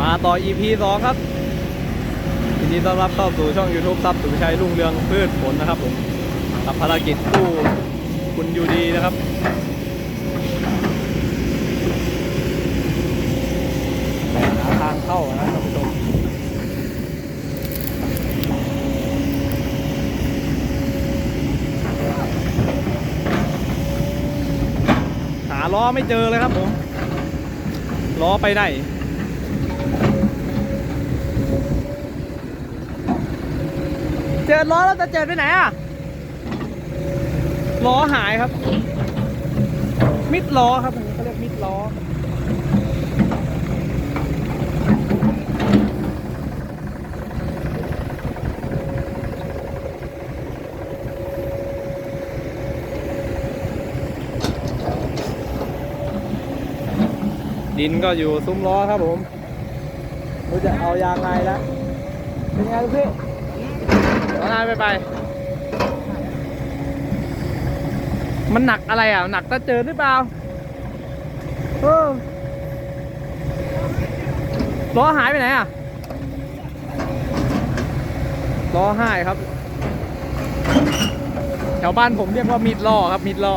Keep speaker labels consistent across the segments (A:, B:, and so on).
A: มาต่อ EP 2 ครับยินดีต้อนรับเข้าสู่ช่อง YouTube ซับสุชัยรุ่งเรืองพืชผลนะครับผมกับภารกิจผู้คุณยูดีนะครับ หาทางเข้านะครับท่านผู้ชมหาล้อไม่เจอเลยครับผมล้อไปไห เจอล้อแล้วจะเจอไปไหนอะล้อหายครับ มิดล้อครับเขาเรียกมิดล้อดินก็อยู่ซุ้มล้อครับผมเราจะเอายางไงแล้วเป็นไงลูกพี่ เอานาไปไป มันหนักอะไรอะ หนักตะเจิดหรือเปล่าเออล้อหายไปไหนอะล้อหายครับ แถวบ้านผมเรียกว่ามิดล้อครับ มิดล้อ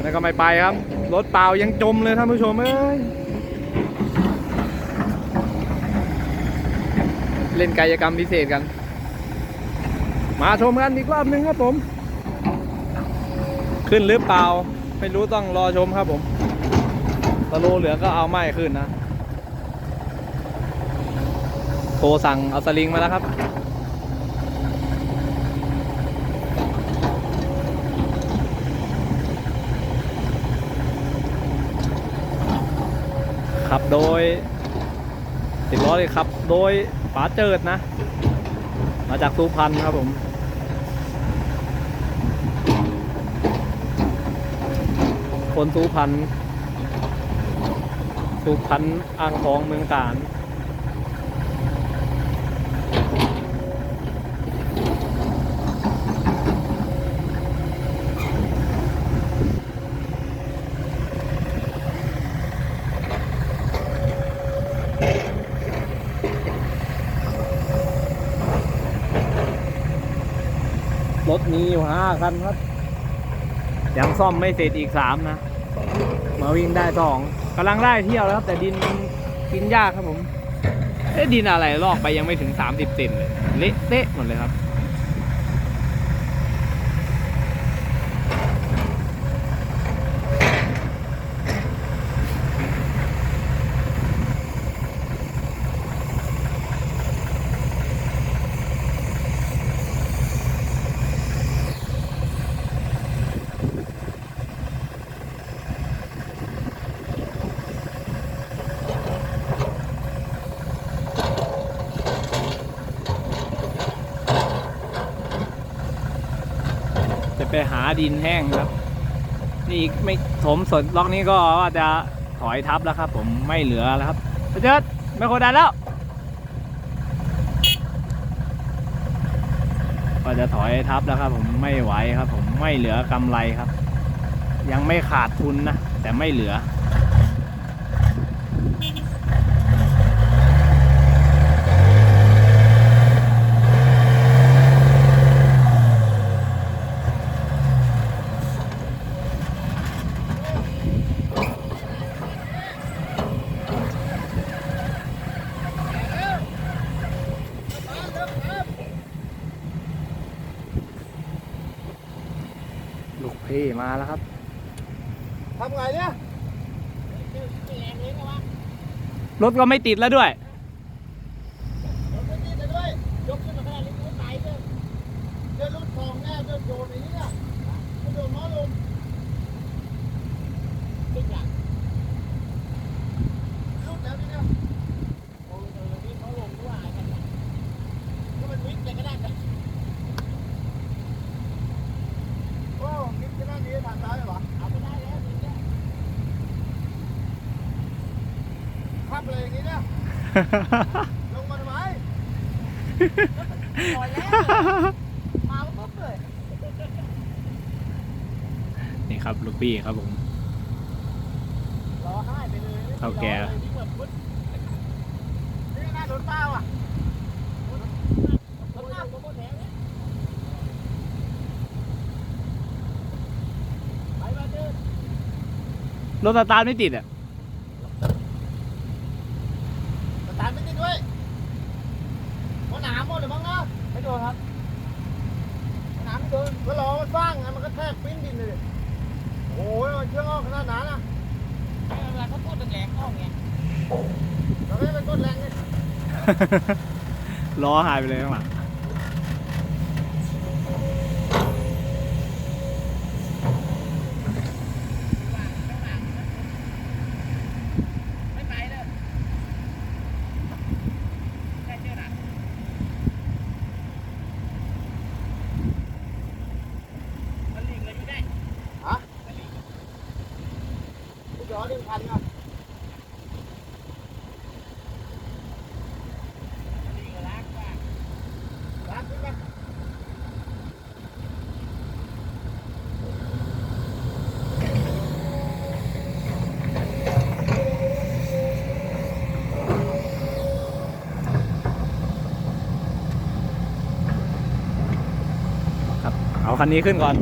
A: แล้วก็ไม่ไปครับ รถเปล่ายังจมเลยท่านผู้ชมเอ้ย เล่นกายกรรมพิเศษกัน มาชมกันอีกรอบหนึงครับผม ขึ้นหรือเปล่า ไม่รู้ต้องรอชมครับผมตะโลเหลือก็เอาไม่ขึ้นนะ โทรสั่งเอาสลิงมาแล้วครับขับโดยสิบล้อเลยขับโดย ป๋าเจิดนะ มาจากสุพรรณครับผมคนสุพรรณสุพรรณอ่างทองเมืองกาญ รถมีอยู่ห้าคันครับ ยังซ่อมไม่เสร็จอีกสามนะ มาวิ่งได้สองกำลังได้เที่ยวแล้วครับ แต่ดินกินยากครับผมเอ๊ะดินอะไรลอกไปยังไม่ถึงสามสิบเซนเลยเละเตะหมดเลยครับ ไปหาดินแห้งครับ นี่ไม่ถมสดล็อกนี้ก็ว่าจะถอยทับแล้วครับ ผมไม่เหลือแล้วครับไปเจิดไม่โคดันแล้วก็จะถอยทับแล้วครับ ผมไม่ไหวครับ ผมไม่เหลือกำไรครับ ยังไม่ขาดทุนนะแต่ไม่เหลือ ลูกพี่มาแล้วครับ
B: ทำไงเนี่ย
A: รถก็ไม่ติดแล้วด้วย
B: รถนี่จะด้วยยกขึ้นมาขนาดนี้กูตายเลยเดินรถคลองแน่เดินโดนอย่างนี้เนี่ยไม่โดนน้อยลงตึกหลังรุดแล้วนี่เนี่ยโอ้ยเออนี่เขาลงด้วยอะไรกันเนี่ยก็มันวิ่งเลยก็ได้กันโอ้วิ่งจะนั่งนี้ทางซ้ายเหรอเอาไปได้แล้วนี่เนี่ยขับเลยอย่างนี้เนี่ย ลงมาทำไม
C: พอแล้วมาปุ๊บเลย
A: นี่ครับลูกพี่ครับผม
B: รอให้ไปเลย
A: เท่าแก่
B: รอเลยวิ่งแบบพุทธนี่น่าโดนเป้าอะรถหน้าตัวโคตรแถวเนี่ยไปมาเจอ
A: รถสตาร์ทไม่ติดอะ
B: สตาร์ทไม่ติ ดด้วยมันหนามหมดเลยมั้งนะไม่โดนครับหนามไม่โดนก็รอมันฟ้างไงมันก็แทกปิ้นดินเลยโอ้ยมันเชื่องออกขนาดนั้นอะ
C: เวลาเขาพูดแรงๆเข้าไง
B: เราไม่ไปกดแรงเลย
A: ล้อหายไปเลยข้างหลัง
C: ไม่ไปเลยแค่เจอหนักมันลิงเลยอยู่ได้
B: ฮะ เอาคันก่อน
C: มันลิงกับล้างว่า
B: รักขึ้นไหม
A: ครับเอาคันนี้ขึ้นก่อน